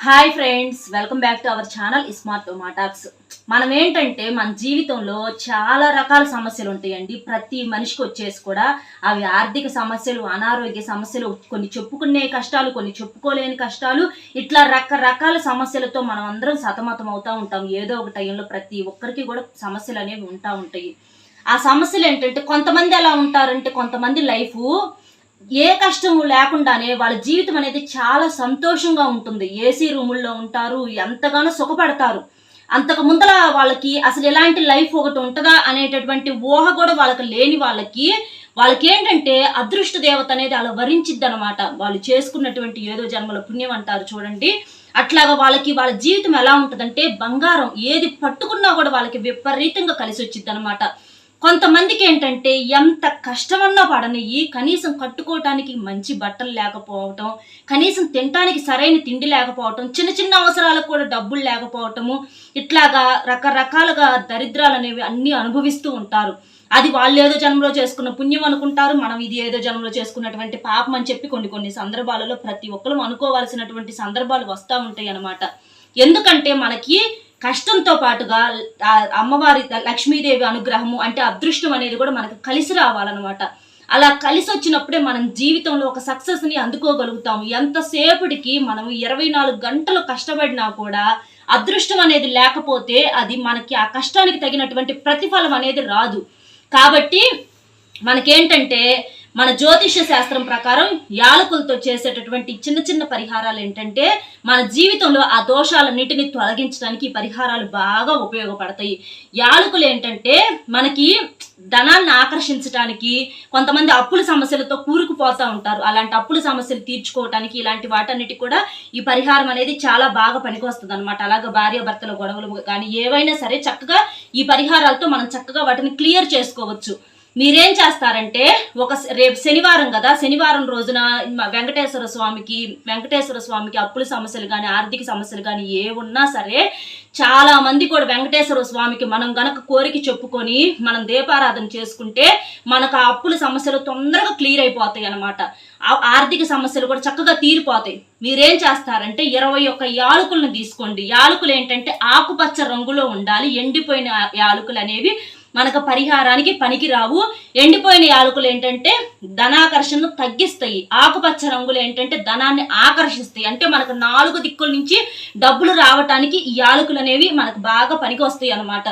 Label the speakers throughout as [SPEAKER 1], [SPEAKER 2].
[SPEAKER 1] Hi friends welcome back to our channel smart టొమాటాక్స్ మనం ఏంటంటే మన జీవితంలో చాలా రకాల సమస్యలు ఉంటాయండి. ప్రతి మనిషికి వచ్చేసి కూడా అవి ఆర్థిక సమస్యలు అనారోగ్య సమస్యలు కొన్ని చెప్పుకునే కష్టాలు కొన్ని చెప్పుకోలేని కష్టాలు ఇట్లా రకరకాల సమస్యలతో మనం అందరం సతమతం అవుతూ ఉంటాం. ఏదో ఒక టైంలో ప్రతి ఒక్కరికి కూడా సమస్యలు అనేవి ఉంటా ఉంటాయి. ఆ సమస్యలు ఏంటంటే కొంతమంది ఎలా ఉంటారంటే కొంతమంది లైఫ్ ఏ కష్టము లేకుండానే వాళ్ళ జీవితం అనేది చాలా సంతోషంగా ఉంటుంది. ఏసీ రూముల్లో ఉంటారు ఎంతగానో సుఖపడతారు. అంతకు ముందర వాళ్ళకి అసలు ఎలాంటి లైఫ్ ఒకటి ఉంటుందా అనేటటువంటి ఊహ కూడా వాళ్ళకి లేని వాళ్ళకి వాళ్ళకి ఏంటంటే అదృష్ట దేవత అనేది అలా వరించిద్ది అనమాట వాళ్ళు చేసుకున్నటువంటి ఏదో జన్మల పుణ్యం అంటారు చూడండి. అట్లాగా వాళ్ళకి వాళ్ళ జీవితం ఎలా ఉంటుందంటే బంగారం ఏది పట్టుకున్నా కూడా వాళ్ళకి విపరీతంగా కలిసి వచ్చింది అనమాట కొంతమందికి ఏంటంటే ఎంత కష్టమన్నా పడనియ్యి కనీసం కట్టుకోవటానికి మంచి బట్టలు లేకపోవటం కనీసం తినటానికి సరైన తిండి లేకపోవటం చిన్న చిన్న అవసరాలకు కూడా డబ్బులు లేకపోవటము ఇట్లాగా రకరకాలుగా దరిద్రాలు అనేవి అన్నీ అనుభవిస్తూ ఉంటారు. అది వాళ్ళు ఏదో జన్మలో చేసుకున్న పుణ్యం అనుకుంటారు మనం ఇది ఏదో జన్మలో చేసుకున్నటువంటి పాపం అని చెప్పి కొన్ని కొన్ని సందర్భాలలో ప్రతి ఒక్కరు అనుకోవాల్సినటువంటి సందర్భాలు వస్తూ ఉంటాయి అన్నమాట ఎందుకంటే మనకి కష్టంతో పాటుగా అమ్మవారి లక్ష్మీదేవి అనుగ్రహము అంటే అదృష్టం అనేది కూడా మనకు కలిసి రావాలన్నమాట. అలా కలిసి వచ్చినప్పుడే మనం జీవితంలో ఒక సక్సెస్ని అందుకోగలుగుతాము. ఎంతసేపటికి మనం ఇరవై నాలుగు గంటలు కష్టపడినా కూడా అదృష్టం అనేది లేకపోతే అది మనకి ఆ కష్టానికి తగినటువంటి ప్రతిఫలం అనేది రాదు. కాబట్టి మనకేంటంటే మన జ్యోతిష శాస్త్రం ప్రకారం యాలకులతో చేసేటటువంటి చిన్న చిన్న పరిహారాలు ఏంటంటే మన జీవితంలో ఆ దోషాలన్నిటిని తొలగించడానికి ఈ పరిహారాలు బాగా ఉపయోగపడతాయి. యాలకులు ఏంటంటే మనకి ధనాన్ని ఆకర్షించడానికి కొంతమంది అప్పుల సమస్యలతో కూరుకుపోతూ ఉంటారు. అలాంటి అప్పుల సమస్యలు తీర్చుకోవటానికి ఇలాంటి వాటన్నిటి కూడా ఈ పరిహారం అనేది చాలా బాగా పనికొస్తుంది అనమాట అలాగే భార్య భర్తల గొడవలు కానీ ఏవైనా సరే చక్కగా ఈ పరిహారాలతో మనం చక్కగా వాటిని క్లియర్ చేసుకోవచ్చు. మీరేం చేస్తారంటే ఒక రేపు శనివారం కదా శనివారం రోజున వెంకటేశ్వర స్వామికి వెంకటేశ్వర స్వామికి అప్పుల సమస్యలు కానీ ఆర్థిక సమస్యలు కానీ ఏ ఉన్నా సరే చాలా మంది కూడా వెంకటేశ్వర స్వామికి మనం గనక కోరిక చెప్పుకొని మనం దీపారాధన చేసుకుంటే మనకు ఆ అప్పుల సమస్యలు తొందరగా క్లియర్ అయిపోతాయి అనమాట ఆర్థిక సమస్యలు కూడా చక్కగా తీరిపోతాయి. మీరేం చేస్తారంటే ఇరవై ఒక్క యాలకులను తీసుకోండి. యాలకులు ఏంటంటే ఆకుపచ్చ రంగులో ఉండాలి. ఎండిపోయిన యాలకులు అనేవి మనకు పరిహారానికి పనికి రావు ఎండిపోయిన యాలకులు ఏంటంటే ధనాకర్షణను తగ్గిస్తాయి. ఆకుపచ్చ రంగులు ఏంటంటే ధనాన్ని ఆకర్షిస్తాయి. అంటే మనకు నాలుగు దిక్కుల నుంచి డబ్బులు రావటానికి ఈ యాలకులు అనేవి మనకు బాగా పనికి వస్తాయి అనమాట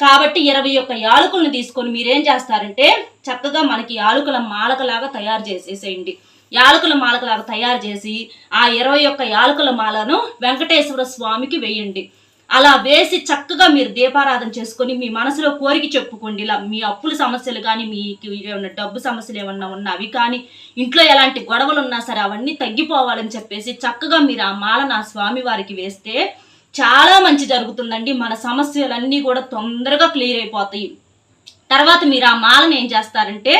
[SPEAKER 1] కాబట్టి ఇరవై ఒక్క యాలకులను తీసుకొని మీరేం చేస్తారంటే చక్కగా మనకి యాలకుల మాలకలాగా తయారు చేసేసేయండి. యాలకుల మాలకలాగా తయారు చేసి ఆ ఇరవై ఒక్క యాలకుల మాలను వెంకటేశ్వర స్వామికి వేయండి. అలా వేసి చక్కగా మీరు దీపారాధన చేసుకొని మీ మనసులో కోరిక చెప్పుకోండి ఇలా మీ అప్పుల సమస్యలు కానీ మీకు ఏమన్నా డబ్బు సమస్యలు ఏమన్నా ఉన్నా అవి కానీ ఇంట్లో ఎలాంటి గొడవలు ఉన్నా సరే అవన్నీ తగ్గిపోవాలని చెప్పేసి చక్కగా మీరు ఆ మాల నా స్వామి వారికి వేస్తే చాలా మంచి జరుగుతుందండి. మన సమస్యలన్నీ కూడా తొందరగా క్లియర్ అయిపోతాయి. తర్వాత మీరు ఆ మాలను ఏం చేస్తారంటే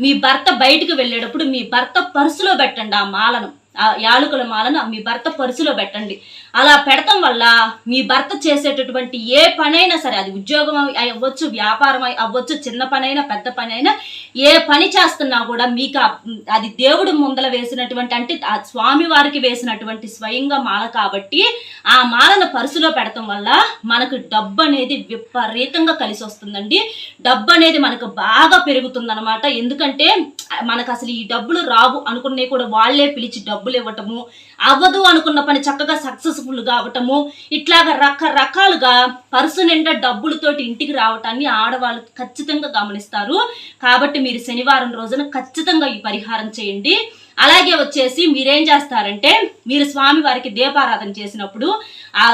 [SPEAKER 1] మీ భర్త బయటకు వెళ్ళేటప్పుడు మీ భర్త పర్సులో పెట్టండి ఆ మాలను. ఆ యాలుకల మాలను మీ భర్త పరుసులో పెట్టండి. అలా పెడతాం వల్ల మీ భర్త చేసేటటువంటి ఏ పనైనా సరే అది ఉద్యోగం అవ్వచ్చు వ్యాపారం అవ్వచ్చు చిన్న పనైనా పెద్ద పనైనా ఏ పని చేస్తున్నా కూడా మీకు అది దేవుడు ముందల వేసినటువంటి అంటే ఆ స్వామి వారికి వేసినటువంటి స్వయంగా మాల కాబట్టి ఆ మాలను పరుసులో పెడతాం వల్ల మనకు డబ్బు అనేది విపరీతంగా కలిసి వస్తుందండి. డబ్బు అనేది మనకు బాగా పెరుగుతుందన్నమాట. ఎందుకంటే మనకు అసలు ఈ డబ్బులు రావు అనుకునే కూడా వాళ్ళే పిలిచి డబ్బులు ఇవ్వటము అవ్వదు అనుకున్న పని చక్కగా సక్సెస్ సక్సెస్ఫుల్ కావటము ఇట్లాగా రకరకాలుగా పర్సు నిండా డబ్బులతోటి ఇంటికి రావటాన్ని ఆడవాళ్ళు ఖచ్చితంగా గమనిస్తారు. కాబట్టి మీరు శనివారం రోజున ఖచ్చితంగా ఈ పరిహారం చేయండి. అలాగే వచ్చేసి మీరేం చేస్తారంటే మీరు స్వామి వారికి దీపారాధన చేసినప్పుడు ఆ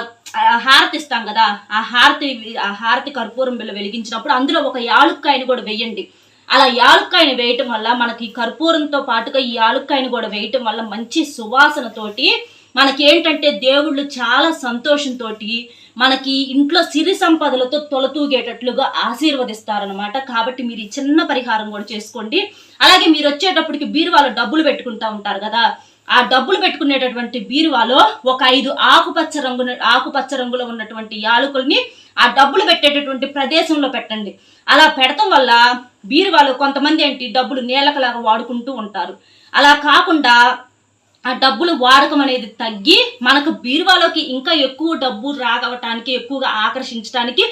[SPEAKER 1] హారతి ఇస్తాం కదా ఆ హారతి ఆ హారతి కర్పూరం బిల్ల వెలిగించినప్పుడు అందులో ఒక యాలుక్కాయని కూడా వెయ్యండి అలా యాలుక్కాయని వేయటం వల్ల మనకి కర్పూరంతో పాటుగా ఈ యాలుక్కాయని కూడా వేయటం వల్ల మంచి సువాసనతోటి మనకి ఏంటంటే దేవుళ్ళు చాలా సంతోషంతో మనకి ఇంట్లో సిరి సంపదలతో తొలతూగేటట్లుగా ఆశీర్వదిస్తారనమాట కాబట్టి మీరు ఈ చిన్న పరిహారం కూడా చేసుకోండి. అలాగే మీరు వచ్చేటప్పటికి బీరువాలో డబ్బులు పెట్టుకుంటా ఉంటారు కదా. ఆ డబ్బులు పెట్టుకునేటటువంటి బీరువాలో ఒక ఐదు ఆకుపచ్చ రంగు ఆకుపచ్చ రంగులో ఉన్నటువంటి యాలకుల్ని ఆ డబ్బులు పెట్టేటటువంటి ప్రదేశంలో పెట్టండి. అలా పెడటం వల్ల బీరువాలో కొంతమంది ఏంటి డబ్బులు నేలకలాగా వాడుకుంటూ ఉంటారు. అలా కాకుండా ఆ డబ్బులు వాడకం అనేది తగ్గి మనకు బీరువాలోకి ఇంకా ఎక్కువ డబ్బు రాగవటానికి ఎక్కువగా ఆకర్షించడానికి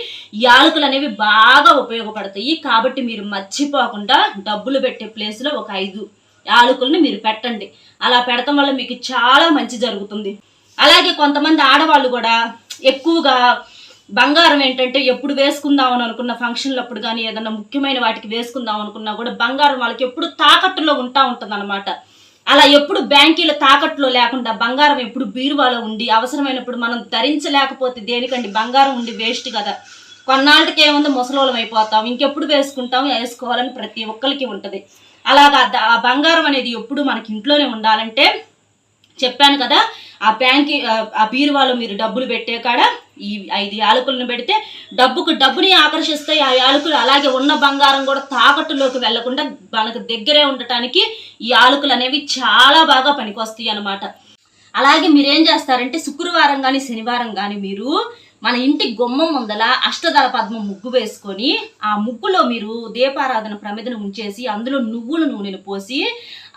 [SPEAKER 1] యాలకులు అనేవి బాగా ఉపయోగపడతాయి. కాబట్టి మీరు మర్చిపోకుండా డబ్బులు పెట్టే ప్లేస్లో ఒక ఐదు యాలకుల్ని మీరు పెట్టండి. అలా పెడతాం వల్ల మీకు చాలా మంచి జరుగుతుంది. అలాగే కొంతమంది ఆడవాళ్ళు కూడా ఎక్కువగా బంగారం ఏంటంటే ఎప్పుడు వేసుకుందాం అని అనుకున్న ఫంక్షన్లప్పుడు కానీ ఏదైనా ముఖ్యమైన వాటికి వేసుకుందాం అనుకున్నా కూడా బంగారం వాళ్ళకి ఎప్పుడు తాకట్టులో ఉంటా ఉంటుంది అలా ఎప్పుడు బ్యాంకీలో తాకట్టులో లేకుండా బంగారం ఎప్పుడు బీరువాలో ఉండి అవసరమైనప్పుడు మనం ధరించలేకపోతే దేనికండి? బంగారం ఉండి వేస్ట్ కదా. కొన్నాళ్ళకి ఏముంది? ముసలోళం అయిపోతాం. ఇంకెప్పుడు వేసుకుంటాం? వేసుకోవాలని ప్రతి ఒక్కరికి ఉంటుంది. అలాగా ఆ బంగారం అనేది ఎప్పుడు మనకి ఇంట్లోనే ఉండాలంటే చెప్పాను కదా ఆ బ్యాంక్ ఆ బీరువాలో మీరు డబ్బులు పెట్టే కాడ ఈ ఐదు యాలకులను పెడితే డబ్బుకు డబ్బుని ఆకర్షిస్తాయి. ఆ యాలకులు అలాగే ఉన్న బంగారం కూడా తాకట్టులోకి వెళ్ళకుండా మనకు దగ్గరే ఉండటానికి ఈ యాలకులు అనేవి చాలా బాగా పనికొస్తాయి అన్నమాట. అలాగే మీరేం చేస్తారంటే శుక్రవారం కానీ శనివారం కానీ మీరు మన ఇంటి గుమ్మం ముందల అష్టదళ పద్మం ముగ్గు వేసుకొని ఆ ముగ్గులో మీరు దీపారాధన ప్రమిదను ఉంచేసి అందులో నువ్వుల నూనెను పోసి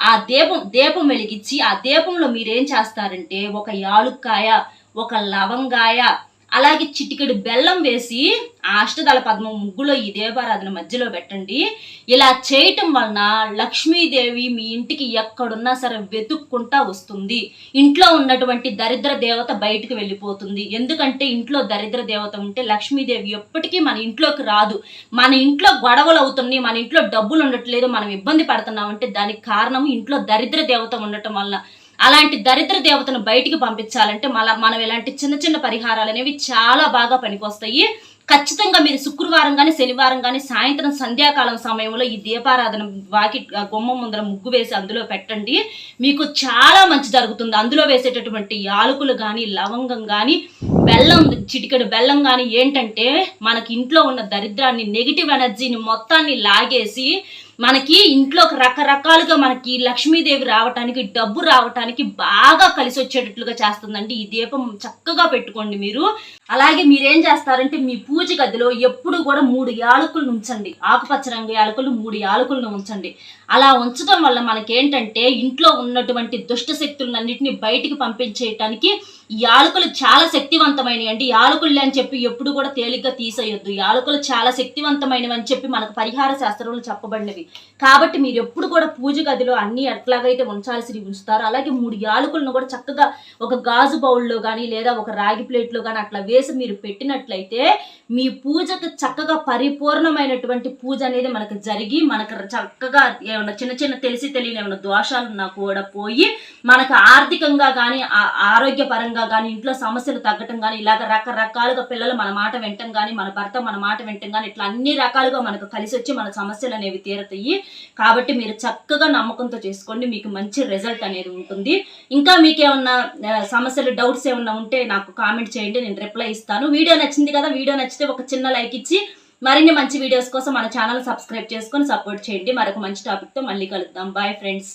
[SPEAKER 1] ఆ దీపం దీపం వెలిగించి ఆ దీపంలో మీరేం చేస్తారంటే ఒక యాలుక్కాయ ఒక లవంగాయ అలాగే చిటికెడు బెల్లం వేసి ఆ అష్టదళ పద్మం ముగ్గులో ఈ దేవారాధన మధ్యలో పెట్టండి. ఇలా చేయటం వలన లక్ష్మీదేవి మీ ఇంటికి ఎక్కడున్నా సరే వెతుక్కుంటా వస్తుంది. ఇంట్లో ఉన్నటువంటి దరిద్ర దేవత బయటకు వెళ్ళిపోతుంది. ఎందుకంటే ఇంట్లో దరిద్ర దేవత ఉంటే లక్ష్మీదేవి ఎప్పటికీ మన ఇంట్లోకి రాదు. మన ఇంట్లో గొడవలు అవుతున్నాయి మన ఇంట్లో డబ్బులు ఉండట్లేదు మనం ఇబ్బంది పడుతున్నామంటే దానికి కారణం ఇంట్లో దరిద్ర దేవత ఉండటం వలన. అలాంటి దరిద్ర దేవతను బయటికి పంపించాలంటే మన మనం ఇలాంటి చిన్న చిన్న పరిహారాలు అనేవి చాలా బాగా పనికొస్తాయి. ఖచ్చితంగా మీరు శుక్రవారం కానీ శనివారం కానీ సాయంత్రం సంధ్యాకాలం సమయంలో ఈ దీపారాధన వాకి ఆ గుమ్మం ముందర ముగ్గు వేసి అందులో పెట్టండి. మీకు చాలా మంచి జరుగుతుంది. అందులో వేసేటటువంటి యాలకులు కానీ లవంగం కానీ బెల్లం చిటికెడు బెల్లం కానీ ఏంటంటే మనకి ఇంట్లో ఉన్న దరిద్రాన్ని నెగిటివ్ ఎనర్జీని మొత్తాన్ని లాగేసి మనకి ఇంట్లోకి రకరకాలుగా మనకి లక్ష్మీదేవి రావటానికి డబ్బు రావటానికి బాగా కలిసి వచ్చేటట్లుగా చేస్తుందండి. ఈ దీపం చక్కగా పెట్టుకోండి మీరు. అలాగే మీరేం చేస్తారంటే మీ పూజ గదిలో ఎప్పుడు కూడా మూడు యాలకులను ఉంచండి. ఆకుపచ్చ రంగు యాలకులు మూడు యాలకులను ఉంచండి. అలా ఉంచడం వల్ల మనకేంటంటే ఇంట్లో ఉన్నటువంటి దుష్ట శక్తులన్నింటినీ బయటికి పంపించేయటానికి యాలకులు చాలా శక్తివంతమైనవి అండి యాలకులు అని చెప్పి ఎప్పుడు కూడా తేలిగ్గా తీసేయొద్దు. యాలకులు చాలా శక్తివంతమైనవి అని చెప్పి మనకు పరిహార శాస్త్రంలో చెప్పబడినవి. కాబట్టి మీరు ఎప్పుడు కూడా పూజ గదిలో అన్ని ఎట్లాగైతే ఉంచాల్సి ఉంచుతారో. అలాగే మూడు యాలకులను కూడా చక్కగా ఒక గాజు బౌల్లో కానీ లేదా ఒక రాగి ప్లేట్లో కానీ అట్లా వేసి మీరు పెట్టినట్లయితే మీ పూజకు చక్కగా పరిపూర్ణమైనటువంటి పూజ అనేది మనకు జరిగి మనకు చక్కగా ఏమన్నా చిన్న చిన్న తెలిసి తెలియని ఏమైనా దోషాలు ఉన్నా కూడా పోయి మనకు ఆర్థికంగా కానీ ఆరోగ్యపరంగా కానీ ఇంట్లో సమస్యలు తగ్గటం కానీ ఇలాగ రకరకాలుగా పిల్లలు మన మాట వింటం కానీ మన భర్త మన మాట వింటం కానీ ఇట్లా అన్ని రకాలుగా మనకు కలిసి వచ్చి మన సమస్యలు అనేవి తీరుతాయి. కాబట్టి మీరు చక్కగా నమ్మకంతో చేసుకోండి. మీకు మంచి రిజల్ట్ అనేది ఉంటుంది. ఇంకా మీకు ఏమన్నా సమస్యలు డౌట్స్ ఏమన్నా ఉంటే నాకు కామెంట్ చేయండి. నేను రిప్లై ఇస్తాను. వీడియో నచ్చింది కదా వీడియో నచ్చితే ఒక చిన్న లైక్ ఇచ్చి మరిన్ని మంచి వీడియోస్ కోసం మన ఛానల్ సబ్స్క్రైబ్ చేసుకొని సపోర్ట్ చేయండి. మరొక మంచి టాపిక్తో మళ్ళీ కలుద్దాం. Bye friends